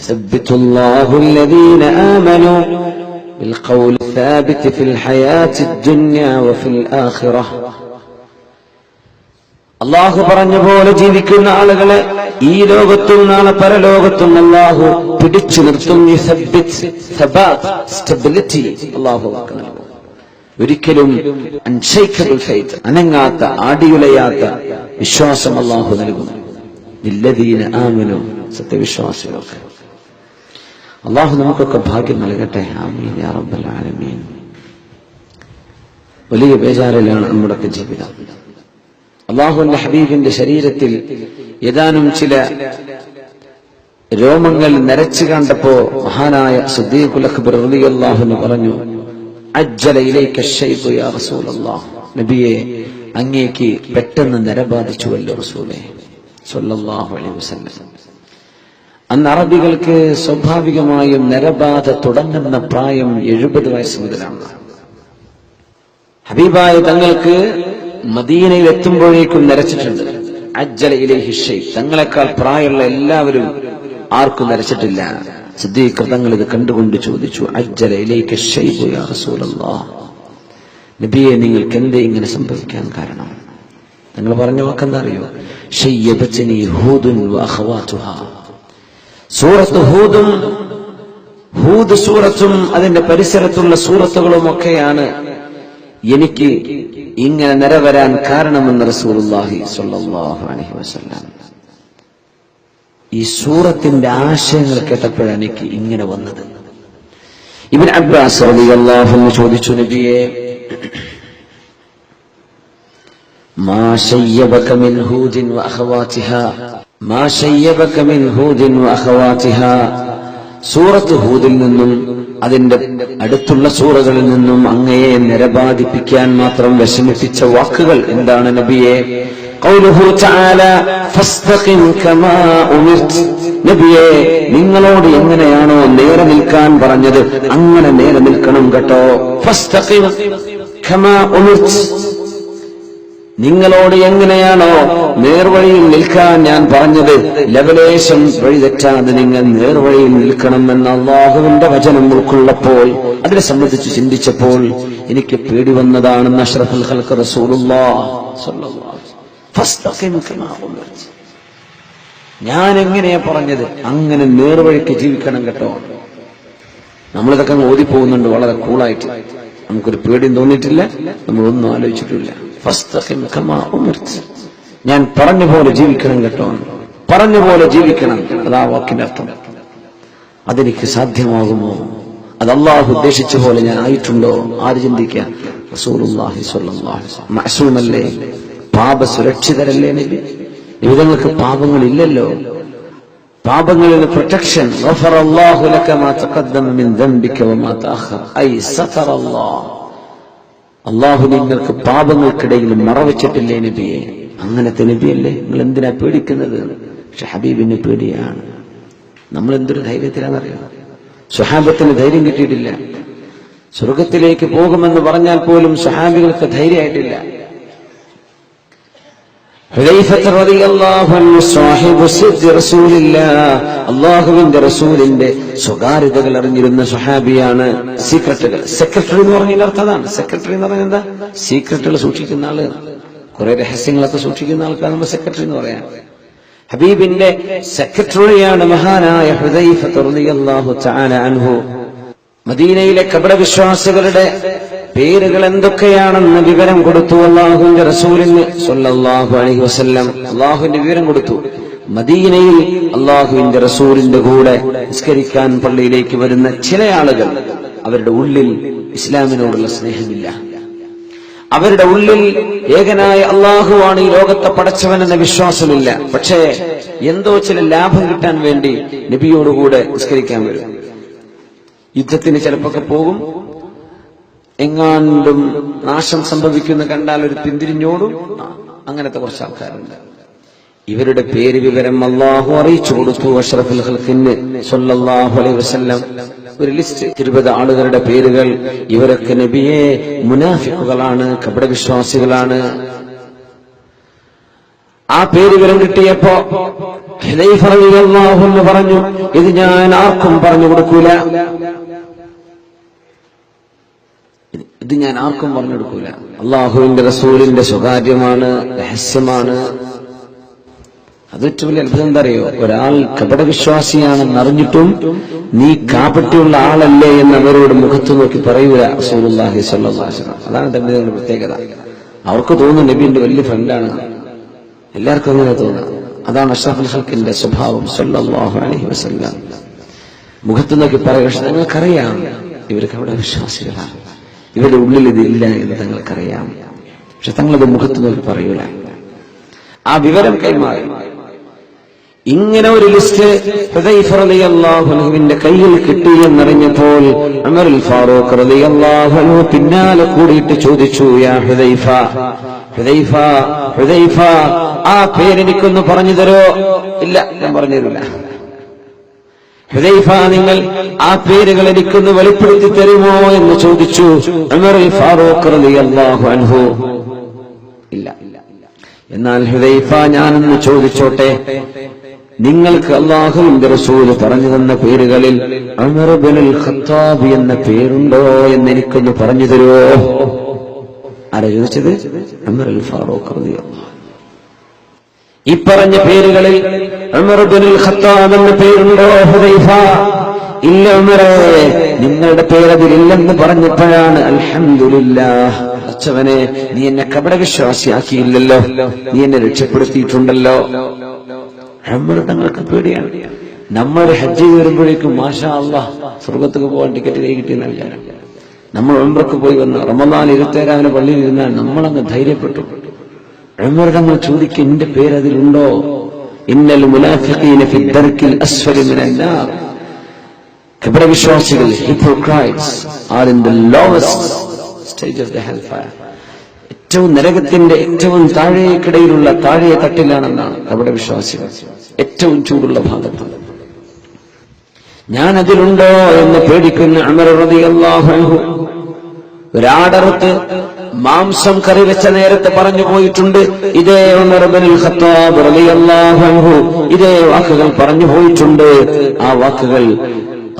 ثبت الله الذين آمنوا بالقول الثابت في الحياة الدنيا وفي الآخرة അള്ളാഹു പറഞ്ഞ പോലെ ജീവിക്കുന്ന ആളുകളെ ഈ ലോകത്തും നാളെ പരലോകത്തും അള്ളാഹു പിടിച്ചു നിർത്തും സ്റ്റെബിലിറ്റി അള്ളാഹു നൽകും. ഒരിക്കലും അൺഷൈക്കബിൾ ഫെയ്ത്ത് അനങ്ങാത്ത ആടിയുലയാത്ത വിശ്വാസം അള്ളാഹു നൽകും ഇല്ലതീന ആമനു സത്യവിശ്വാസികൾക്ക് അള്ളാഹു നമുക്കൊക്കെ ഭാഗ്യം നൽകട്ടെ. ആമീൻ. യാ വലിയ ബേജാറിലാണ് നമ്മുടെയൊക്കെ ജീവിതം. അള്ളാഹുന്റെ ഹബീബിന്റെ ശരീരത്തിൽ ഏതാനും ചില രോമങ്ങൾ നരച്ചു കണ്ടപ്പോ മഹാനായ സുദ്ദീഖുൽ അക്ബർ പറഞ്ഞു യാ റസൂലല്ലാഹ് നബിയെ അങ്ങേക്ക് പെട്ടെന്ന് നരബാധിച്ചുവല്ലോ റസൂലേ. സ്വല്ലല്ലാഹു അലൈഹി വസല്ലം. അന്ന് അറബികൾക്ക് സ്വാഭാവികമായും നരബാധ തുടങ്ങുന്ന പ്രായം എഴുപത് വയസ്സ് മുതലാണ്. ഹബീബായ തങ്ങൾക്ക് മദീനയിൽ എത്തുമ്പോഴേക്കും നരച്ചിട്ടുണ്ട്. അജ്ജല ഇലൈഹി ഷൈ തങ്ങളെക്കാൾ പ്രായമുള്ള എല്ലാവരും ആർക്കും നരച്ചിട്ടില്ല. സിദ്ദീഖ് തങ്ങൾ ഇത് കണ്ടുകൊണ്ട് ചോദിച്ചു അജ്ജല ഇലൈക ഷൈബു യാ റസൂലല്ലാഹ് നബിയെ നിങ്ങൾക്ക് എന്തേ ഇങ്ങനെ സംഭവിക്കാൻ കാരണം? നിങ്ങൾ പറഞ്ഞ വാക്കെന്താ അറിയോ? ഷെയ്യബച്ചനി ഹൂദുൻ വഅഖവാതുഹാ സൂറത്ത് ഹൂദും ഹൂദ് സൂറത്തും അതിന്റെ പരിസരത്തുള്ള സൂറത്തുകളുമൊക്കെയാണ് എനിക്ക് ഇങ്ങനെ നിരവരാൻ കാരണമെന്ന് റസൂലുള്ളാഹി സ്വല്ലല്ലാഹു അലൈഹി വസല്ലം. ഈ സൂറത്തിന്റെ ആശയങ്ങൾ കേട്ടപ്പോഴാണ് എനിക്ക് ഇങ്ങനെ വന്നത്. ഇവൻ അബ്ബാസ് റളിയല്ലാഹു അൻഹു ചോദിച്ചു നബിയെ മാ മിൻ ഹൂദിൻ വ മാ ഷയ്യബക മിൻ ഹൂദിൻ വഅഖവാതിഹ സൂറത്ത് ഹൂദിൽ നിന്നും അതിന്റെ അടുത്തുള്ള സൂറകളിൽ നിന്നും അങ്ങയെ നിരബാധിപ്പിക്കാൻ മാത്രം വിഷമിപ്പിച്ച വാക്കുകൾ എന്താണ് നബിയെ? നബിയെ നിങ്ങളോട് എങ്ങനെയാണോ നേരെ നിൽക്കാൻ പറഞ്ഞത് അങ്ങനെ നേരെ നിൽക്കണം കേട്ടോ. ഫസ്തഖിം ഖമാ ഉമിർത്ത് നിങ്ങളോട് എങ്ങനെയാണോ നേർവഴിയിൽ നിൽക്കാൻ ഞാൻ പറഞ്ഞത്? ലവലേശം വഴി തെറ്റാതെ നിങ്ങൾ നേർവഴിയിൽ നിൽക്കണമെന്ന അള്ളാഹുവിന്റെ വചനം ഉൾക്കൊള്ളപ്പോൾ അതിനെ സംബന്ധിച്ച് ചിന്തിച്ചപ്പോൾ എനിക്ക് പേടി വന്നതാണ് അഷ്റഫുൽ. ഞാൻ എങ്ങനെയാ പറഞ്ഞത്? അങ്ങനെ നേർവഴിക്ക് ജീവിക്കണം കേട്ടോ. നമ്മളിതൊക്കെ ഓതിപ്പോകുന്നുണ്ട് വളരെ കൂളായിട്ട് നമുക്കൊരു പേടിയും തോന്നിയിട്ടില്ല നമ്മളൊന്നും ആലോചിച്ചിട്ടില്ല. ഞാൻ പറഞ്ഞ പോലെ ജീവിക്കണം കേട്ടോ. പറഞ്ഞ പോലെ ജീവിക്കണം. അതാ വാക്കിന്റെ അർത്ഥം. അതെനിക്ക് സാധ്യമാകുമോ? അത് അള്ളാഹു ഉദ്ദേശിച്ച പോലെ ഞാൻ ആയിട്ടുണ്ടോ? ആര് ചിന്തിക്കുക പാപ സുരക്ഷിതരല്ലേ നബി? പാപങ്ങൾ ഇല്ലല്ലോ പാപങ്ങളിൽ പ്രൊട്ടക്ഷൻ. ഗഫറല്ലാഹു ലക മാ തഖദ്ദമ മിൻ ദംബിക വമാ തഅഖർ. ഐ സതറല്ലാഹ്. അള്ളാഹു നിങ്ങൾക്ക് പാപങ്ങൾക്കിടയിൽ മറവച്ചിട്ടില്ലേ നബിയെ? അങ്ങനത്തെ നബിയല്ലേ? നിങ്ങൾ എന്തിനാ പേടിക്കുന്നത്? പക്ഷെ ഹബീബിന് പേടിയാണ്. നമ്മൾ എന്തൊരു ധൈര്യത്തിലാണെന്നറിയാം? സുഹാബത്തിന് ധൈര്യം കിട്ടിയിട്ടില്ല. സ്വർഗത്തിലേക്ക് പോകുമെന്ന് പറഞ്ഞാൽ പോലും സുഹാബികൾക്ക് ധൈര്യമായിട്ടില്ല. അല്ലാഹുവിന്റെ റസൂലിന്റെ സ്വകാര്യതകൾ അറിഞ്ഞിരുന്ന സുഹാബിയാണ് സീക്രട്ടുകൾ സെക്രട്ടറി എന്ന് പറഞ്ഞാൽ അർത്ഥമാണ് സെക്രട്ടറി എന്ന് പറഞ്ഞാൽ എന്താ? സീക്രട്ടുകൾ സൂക്ഷിക്കുന്ന ആൾ. കുറെ രഹസ്യങ്ങളൊക്കെ സൂക്ഷിക്കുന്ന ആൾക്കാണ് നമ്മൾ സെക്രട്ടറി എന്ന് പറയാം ഹബീബിന്റെ സെക്രട്ടറിയാണ് മഹാനായ ഹൃദയ മദീനയിലെ കപടവിശ്വാസികളുടെ പേരുകൾ എന്തൊക്കെയാണെന്ന് വിവരം കൊടുത്തു അള്ളാഹുവിന്റെ റസൂലിന് സല്ലല്ലാഹു അലൈഹി വസല്ലം. അള്ളാഹുവിന്റെ വിവരം കൊടുത്തു. മദീനയിൽ അള്ളാഹുവിന്റെ റസൂലിന്റെ കൂടെ നിസ്കരിക്കാൻ പള്ളിയിലേക്ക് വരുന്ന ചില ആളുകൾ അവരുടെ ഉള്ളിൽ ഇസ്ലാമിനോടുള്ള സ്നേഹമില്ല. അവരുടെ ഉള്ളിൽ ഏകനായ അള്ളാഹുവാണ് ഈ ലോകത്തെ പടച്ചവനെന്ന വിശ്വാസമില്ല. പക്ഷേ എന്തോ ചില ലാഭം കിട്ടാൻ വേണ്ടി നബിയോടുകൂടെ നിസ്കരിക്കാൻ വരും. യുദ്ധത്തിന് ചിലപ്പോൾ പോകും. എങ്ങാണ്ടും നാശം സംഭവിക്കുന്ന കണ്ടാൽ ഒരു പിന്തിരിഞ്ഞോടും. അങ്ങനത്തെ കുറച്ച് ആൾക്കാരുണ്ട്. ഇവരുടെ പേര് വിവരം അള്ളാഹു അറിയിച്ചു കൊടുത്തു അഷറഫുൽ അലൈഹി വസല്ലം. ഒരു ലിസ്റ്റ് ഇരുപത് ആളുകളുടെ പേരുകൾ. ഇവരൊക്കെ നബിയെ മുനാഫിക്കുകളാണ് കപടവിശ്വാസികളാണ്. ആ പേര് വിവരം കിട്ടിയപ്പോ പറഞ്ഞു ഇത് ഞാൻ ആർക്കും പറഞ്ഞു കൊടുക്കൂല. ഇത് ഞാൻ ആർക്കും പറഞ്ഞു കൊടുക്കൂല അള്ളാഹുവിന്റെ റസൂലിന്റെ സ്വകാര്യമാണ് രഹസ്യമാണ്. അതൊറ്റ വലിയ അത്ഭുതം എന്താ ഒരാൾ കപടവിശ്വാസിയാണെന്ന് അറിഞ്ഞിട്ടും നീ കാപ്പട്ടിയുള്ള ആളല്ലേ എന്ന് അവരോട് മുഖത്ത് നോക്കി പറയൂല അലൈഹി വസല്ലം. അതാണ് തന്നെ പ്രത്യേകത. അവർക്ക് തോന്നുന്നു നബിന്റെ വലിയ ഫ്രണ്ടാണ്. എല്ലാവർക്കും അങ്ങനെ തോന്നുക അതാണ് അഷ്റഫുൽ ഹൽക്കിന്റെ സ്വഭാവം സ്വല്ലല്ലാഹു അലൈഹി വസല്ലം. മുഖത്ത് നോക്കി പറയുക പക്ഷെ നിങ്ങൾക്കറിയാം ഇവർക്ക് അവിടെ വിശ്വാസികളാണ് ഇവരുടെ ഉള്ളിൽ ഇതില്ല എന്ന് തങ്ങൾക്കറിയാം. പക്ഷെ തങ്ങളത് മുഖത്ത് നോക്കി പറയൂല. ആ വിവരം കൈമാറി. ഇങ്ങനെ ഒരു ലിസ്റ്റ് ഹുദൈഫ റളിയല്ലാഹു അൻഹുവിന്റെ കയ്യിൽ കിട്ടി എന്നറിഞ്ഞപ്പോൾ അമറുൽ ഫാറൂഖ് റളിയല്ലാഹു പിന്നാലെ കൂടിയിട്ട് ചോദിച്ചു യാ ഹുദൈഫ ഹുദൈഫ ആ പേരെനിക്കൊന്ന് പറഞ്ഞു തരോ? ഇല്ല ഞാൻ പറഞ്ഞു തരില്ല. ഹുദൈഫ നിങ്ങൾ ആ പേരുകൾ എനിക്കൊന്ന് വെളിപ്പെടുത്തി തരുമോ എന്ന് ചോദിച്ചു. ഫാറൂഖ് അൻഹു. ഇല്ല എന്നാൽ ഹുദൈഫ ഞാനെന്ന് ചോദിച്ചോട്ടെ. നിങ്ങൾക്ക് അള്ളാഹുവിന്റെ റസൂൽ പറഞ്ഞു തന്ന പേരുകളിൽ ഉമർ ബിനുൽ ഖത്താബ് എന്ന പേരുണ്ടോ എന്ന് എനിക്കൊന്ന് പറഞ്ഞു തരുമോ? ആരാ ചോദിച്ചത്? അൽ ഫാറൂഖ് ഈ പറഞ്ഞ പേരുകളിൽ ഉമർ ബിനുൽ ഖത്താബ് എന്ന ഹുദൈഫ. ഇല്ല ഉമറേ നിങ്ങളുടെ പേരതിലില്ലെന്ന് പറഞ്ഞപ്പോഴാണ് അൽഹമില്ല അച്ഛവനെ നീ എന്നെ കപട വിശ്വാസിയാക്കിയില്ലല്ലോ നീ എന്നെ രക്ഷപ്പെടുത്തിയിട്ടുണ്ടല്ലോ. തങ്ങൾക്ക് പേടിയാണ്. നമ്മൾ ഹജ്ജ് വരുമ്പോഴേക്കും മാഷാ അള്ളാഹ് സ്വർഗത്തേക്ക് പോകാൻ ടിക്കറ്റ് കൈ കിട്ടിയെന്ന നമ്മൾ ഉംറക്ക് പോയി വന്ന് റമദാൻ ഇരുപത്തേരാവിന് പള്ളിയിൽ ഇരുന്നാൽ നമ്മളങ്ങ് ധൈര്യപ്പെട്ടു. ഉമർ തങ്ങൾ ചോദിക്കും എന്റെ പേര് അതിലുണ്ടോ? ഇന്നൽ മുനാഫിഖീന ഫി ദർക്കിൽ അസ്ഫലി മിനൻ നാർ. കപടവിശ്വാസികൾ hypocrites are in the lowest stage of the hellfire ഏറ്റവും നരകത്തിന്റെ ഏറ്റവും താഴേക്കിടയിലുള്ള താഴെ തട്ടിലാണെന്നാണ് കപടവിശ്വാസികൾ ഏറ്റവും ചൂടുള്ള ഭാഗത്ത്. ഞാൻ അതിലുണ്ടോ എന്ന് പേടിക്കുന്ന അമർ റളിയല്ലാഹു അൻഹു. ഒരാടറുത്ത് മാംസം കറി വെച്ച നേരത്തെ പറഞ്ഞു പോയിട്ടുണ്ട്. ഇതേ ഉമർ ഇബ്നുൽ ഖത്താബ് റളിയല്ലാഹു ഇതേ വാക്കുകൾ പറഞ്ഞു പോയിട്ടുണ്ട്. ആ വാക്കുകൾ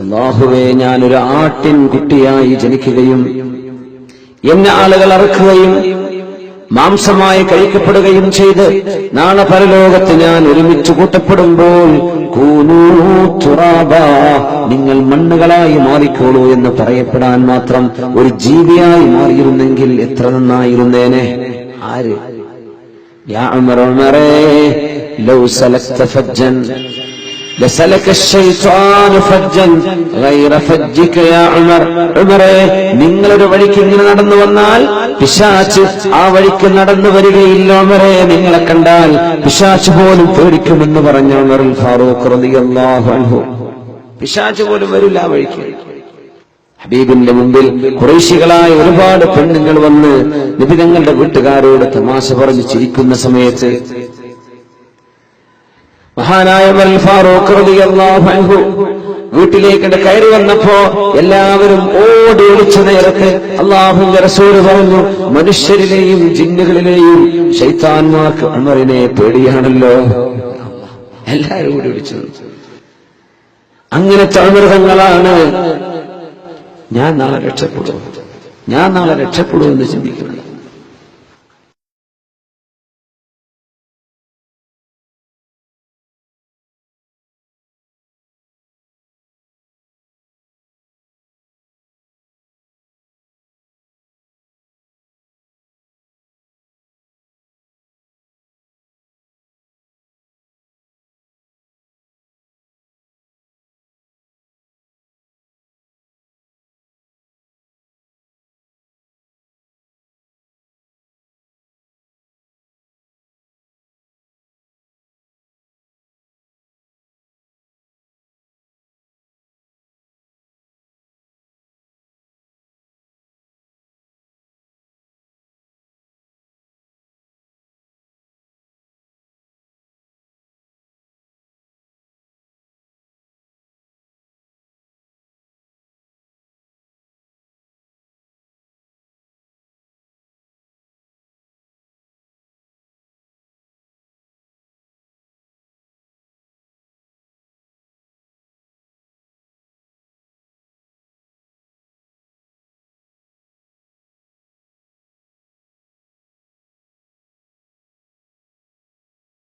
അള്ളാഹുവേ ഞാൻ ഒരു ആട്ടിൻ കുട്ടിയായി ജനിക്കുകയും എന്നെ ആളുകൾ അറക്കുകയും മാംസമായി കഴിക്കപ്പെടുകയും ചെയ്ത് നാളെ പരലോകത്ത് ഞാൻ ഒരുമിച്ച് കൂട്ടപ്പെടുമ്പോൾ നിങ്ങൾ മണ്ണുകളായി മാറിക്കോളൂ എന്ന് പറയപ്പെടാൻ മാത്രം ഒരു ജീവിയായി മാറിയിരുന്നെങ്കിൽ എത്ര നന്നായിരുന്നേനെ? ആര്? യാ ലൗ لسلك الشيطان فجا غير فجك يا عمر ഉമറേ നിങ്ങളൊരു വഴിക്ക് ഇങ്ങനെ നടന്നു വന്നാൽ പിശാച്ച് ആ വഴിക്ക് നടന്നു വരികയില്ല ഉമറേ നിങ്ങളെ കണ്ടാൽ പിശാച്ച് പോലും പേടിക്കുമെന്ന് പറഞ്ഞ ഉമർ ഫാറൂഖ് റളിയല്ലാഹു അൻഹു പിശാച്ച് പോലും വരില്ല ആ വഴിക്ക് ഹബീബിന്റെ മുമ്പിൽ കുറേശികളായ ഒരുപാട് പെണ്ണുങ്ങൾ വന്ന് നിബിതങ്ങളുടെ വീട്ടുകാരോട് തമാശ പറഞ്ഞ് ചിരിക്കുന്ന സമയത്ത് മഹാനായ ഫാറൂഖ് റളിയല്ലാഹു വീട്ടിലേക്ക് കയറി വന്നപ്പോ എല്ലാവരും ഓടി ഒളിച്ച നേരത്ത് അള്ളാഹുവിന്റെ റസൂൽ പറഞ്ഞു മനുഷ്യരിലെയും ജിന്നുകളിലെയും ശൈത്താന്മാർക്ക് അമറിനെ പേടിയാണല്ലോ. എല്ലാവരും ഓടി ഒളിച്ചു അങ്ങനെ അമൃതങ്ങളാണ് ഞാൻ നാളെ രക്ഷപ്പെടും. ഞാൻ നാളെ രക്ഷപ്പെടും എന്ന് ചിന്തിക്കുന്നത്.